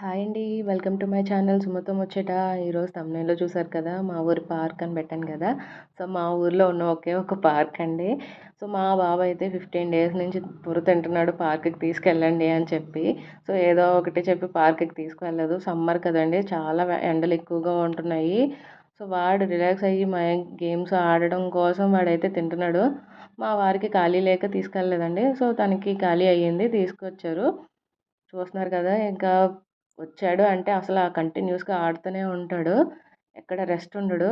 Hi అండి. Welcome to my channel సుమతో ముచ్చట. ఈరోజు తమిళలో చూసారు కదా మా ఊరి పార్క్ అని పెట్టాను కదా. సో మా ఊర్లో ఉన్న ఒకే ఒక పార్క్ అండి. సో మా బాబు అయితే ఫిఫ్టీన్ డేస్ నుంచి బుర్ర తింటున్నాడు పార్క్కి తీసుకెళ్ళండి అని చెప్పి. సో ఏదో ఒకటి చెప్పి పార్క్కి తీసుకువెళ్ళదు సమ్మర్ కదండి చాలా ఎండలు ఎక్కువగా ఉంటున్నాయి. సో వాడు రిలాక్స్ అయ్యి మా గేమ్స్ ఆడడం కోసం వాడైతే తింటున్నాడు. మా వారికి ఖాళీ లేక తీసుకెళ్ళలేదండి. సో తనకి ఖాళీ అయ్యింది తీసుకొచ్చారు. చూస్తున్నారు కదా ఇంకా వచ్చాడు అంటే అసలు ఆ కంటిన్యూస్గా ఆడుతూనే ఉంటాడు. ఎక్కడ రెస్ట్ ఉండడు.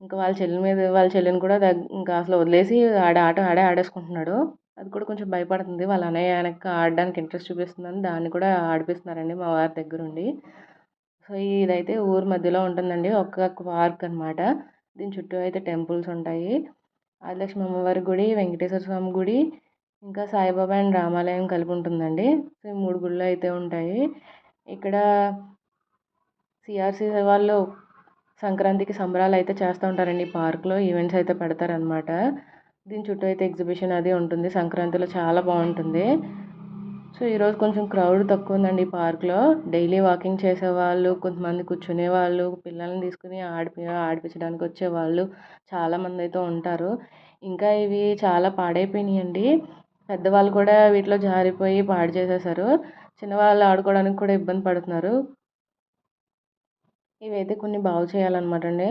ఇంకా వాళ్ళ చెల్లి మీద వాళ్ళ చెల్లిని కూడా ఇంకా అసలు వదిలేసి ఆడే ఆట ఆడే ఆడేసుకుంటున్నాడు. అది కూడా కొంచెం భయపడుతుంది. వాళ్ళ అన్నయ్య వెనక ఆడడానికి ఇంట్రెస్ట్ చూపిస్తుందని దాన్ని కూడా ఆడిపిస్తున్నారండి మా వారి దగ్గరుండి. సో ఇదైతే ఊరు మధ్యలో ఉంటుందండి. ఒక్క పార్క్ అనమాట దీని చుట్టూ అయితే టెంపుల్స్ ఉంటాయి. ఆదిలక్ష్మి అమ్మవారి గుడి వెంకటేశ్వర స్వామి గుడి ఇంకా సాయిబాబా అండ్ రామాలయం కలిపి ఉంటుందండి. సో మూడు గుళ్ళు అయితే ఉంటాయి. ఇక్కడ సిఆర్సి వాళ్ళు సంక్రాంతికి సంబరాలు అయితే చేస్తూ ఉంటారండి. పార్క్లో ఈవెంట్స్ అయితే పెడతారనమాట దీని చుట్టూ అయితే ఎగ్జిబిషన్ అది ఉంటుంది. సంక్రాంతిలో చాలా బాగుంటుంది. సో ఈరోజు కొంచెం క్రౌడ్ తక్కువ ఉందండి పార్క్లో. డైలీ వాకింగ్ చేసేవాళ్ళు కొంతమంది కూర్చునే వాళ్ళు పిల్లల్ని తీసుకుని ఆడిపి ఆడిపించడానికి వచ్చేవాళ్ళు చాలామంది అయితే ఉంటారు. ఇంకా ఇవి చాలా పాడైపోయినాయండి. పెద్దవాళ్ళు కూడా వీటిలో జారిపోయి పాడు చేసేసారు. చిన్నవాళ్ళు ఆడుకోవడానికి కూడా ఇబ్బంది పడుతున్నారు. ఇవైతే కొన్ని బాగు చేయాలన్నమాట అండి.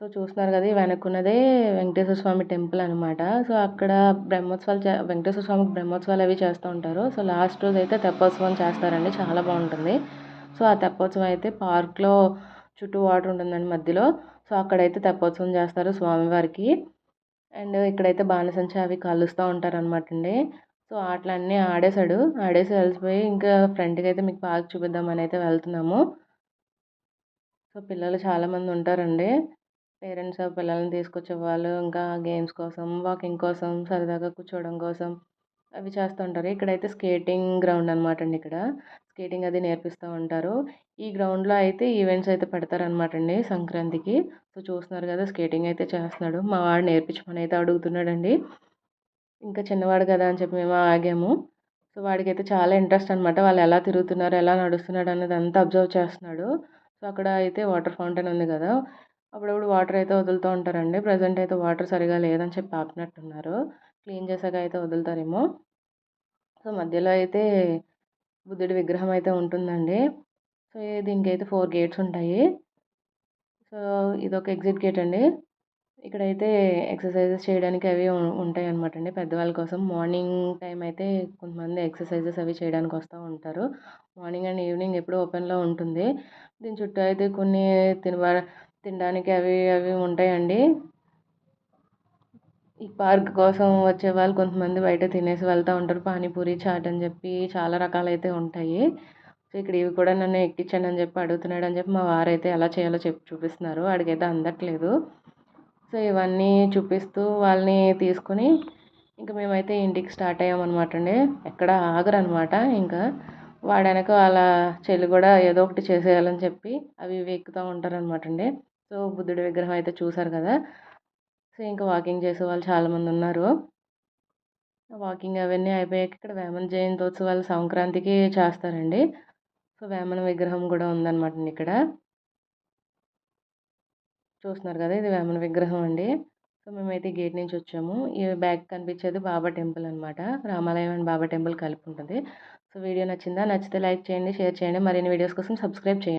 సో చూస్తున్నారు కదా వెనక్కున్నదే వెంకటేశ్వర స్వామి టెంపుల్ అనమాట సో అక్కడ బ్రహ్మోత్సవాలు వెంకటేశ్వర స్వామికి బ్రహ్మోత్సవాలు అవి చేస్తూ ఉంటారు. సో లాస్ట్ రోజు అయితే తెప్పోత్సవం చేస్తారండి. చాలా బాగుంటుంది. సో ఆ తెప్పోత్సవం అయితే పార్క్లో చుట్టూ వాటర్ ఉంటుందండి మధ్యలో. సో అక్కడైతే తెప్పోత్సవం చేస్తారు స్వామివారికి. అండ్ ఇక్కడైతే బాణసంచా అవి కలుస్తూ ఉంటారనమాట అండి. సో ఆటలన్నీ ఆడేశాడు. ఆడేసి అలసిపోయి ఇంకా ఫ్రంట్కి అయితే మీకు పార్క్ చూపిద్దామని అయితే వెళ్తున్నాము. సో పిల్లలు చాలామంది ఉంటారండి. పేరెంట్స్ పిల్లల్ని తీసుకొచ్చే వాళ్ళు ఇంకా గేమ్స్ కోసం వాకింగ్ కోసం సరదాగా కూర్చోవడం కోసం అవి చేస్తూ ఉంటారు. ఇక్కడైతే స్కేటింగ్ గ్రౌండ్ అనమాట అండి ఇక్కడ. స్కేటింగ్ అది నేర్పిస్తూ ఉంటారు. ఈ గ్రౌండ్లో అయితే ఈవెంట్స్ అయితే పెడతారనమాట అండి సంక్రాంతికి. సో చూస్తున్నారు కదా స్కేటింగ్ అయితే చేస్తున్నాడు. మా వాడు నేర్పించమని అయితే అడుగుతున్నాడండి. ఇంకా చిన్నవాడు కదా అని చెప్పి మేము ఆగాము. సో వాడికైతే చాలా ఇంట్రెస్ట్ అనమాట వాళ్ళు ఎలా తిరుగుతున్నారు ఎలా నడుస్తున్నాడు అనేది అంతా అబ్జర్వ్ చేస్తున్నాడు. సో అక్కడ అయితే వాటర్ ఫౌంటైన్ ఉంది కదా. అప్పుడప్పుడు వాటర్ అయితే వదులుతూ ఉంటారండి. ప్రజెంట్ అయితే వాటర్ సరిగా లేదని చెప్పి ఆపినట్టున్నారు. క్లీన్ చేసాక అయితే వదులుతారేమో. సో మధ్యలో అయితే బుద్ధుడి విగ్రహం అయితే ఉంటుందండి. సో దీనికి అయితే ఫోర్ గేట్స్ ఉంటాయి. సో ఇదొక ఎగ్జిట్ గేట్ అండి. ఇక్కడైతే ఎక్సర్సైజెస్ చేయడానికి అవి ఉంటాయి అనమాట అండి పెద్దవాళ్ళ కోసం మార్నింగ్ టైం అయితే కొంతమంది ఎక్సర్సైజెస్ అవి చేయడానికి వస్తూ ఉంటారు. మార్నింగ్ అండ్ ఈవినింగ్ ఎప్పుడూ ఓపెన్లో ఉంటుంది. దీని చుట్టూ అయితే కొన్ని తినవా తినడానికి అవి అవి ఉంటాయండి. ఈ పార్క్ కోసం వచ్చే వాళ్ళు కొంతమంది బయట తినేసి వెళ్తూ ఉంటారు. పానీపూరి చాట్ అని చెప్పి చాలా రకాలైతే ఉంటాయి. సో ఇక్కడ ఇవి కూడా నన్ను ఎక్కించండి అని చెప్పి అడుగుతున్నాడు అని చెప్పి మా వారైతే ఎలా చేయాలో చెప్పి చూపిస్తున్నారు. వాడికైతే అందట్లేదు. సో ఇవన్నీ చూపిస్తూ వాళ్ళని తీసుకొని ఇంకా మేమైతే ఇంటికి స్టార్ట్ అయ్యామన్నమాట అండి. ఎక్కడ ఆగరనమాట ఇంకా వాడనక వాళ్ళ చెల్లి కూడా ఏదో ఒకటి చేసేయాలని చెప్పి అవి ఇవి ఎక్కుతూ ఉంటారనమాట అండి. సో బుద్ధుడి విగ్రహం అయితే చూసారు కదా. సో ఇంకా వాకింగ్ చేసే వాళ్ళు చాలామంది ఉన్నారు. వాకింగ్ అవన్నీ అయిపోయాక ఇక్కడ వేమన జయంతోత్సవాలు సంక్రాంతికి చేస్తారండి. సో వేమన విగ్రహం కూడా ఉందన్నమాట ఇక్కడ. చూస్తున్నారు కదా! ఇది వేమన విగ్రహం అండి. సో మేమైతే గేట్ నుంచి వచ్చాము. ఈ బ్యాక్ కనిపించేది బాబా టెంపుల్ అనమాట రామాలయం అండ్ బాబా టెంపుల్ కలిపి ఉంటుంది. సో వీడియో నచ్చిందా? నచ్చితే లైక్ చేయండి షేర్ చేయండి. మరిన్ని వీడియోస్ కోసం సబ్స్క్రైబ్ చేయండి.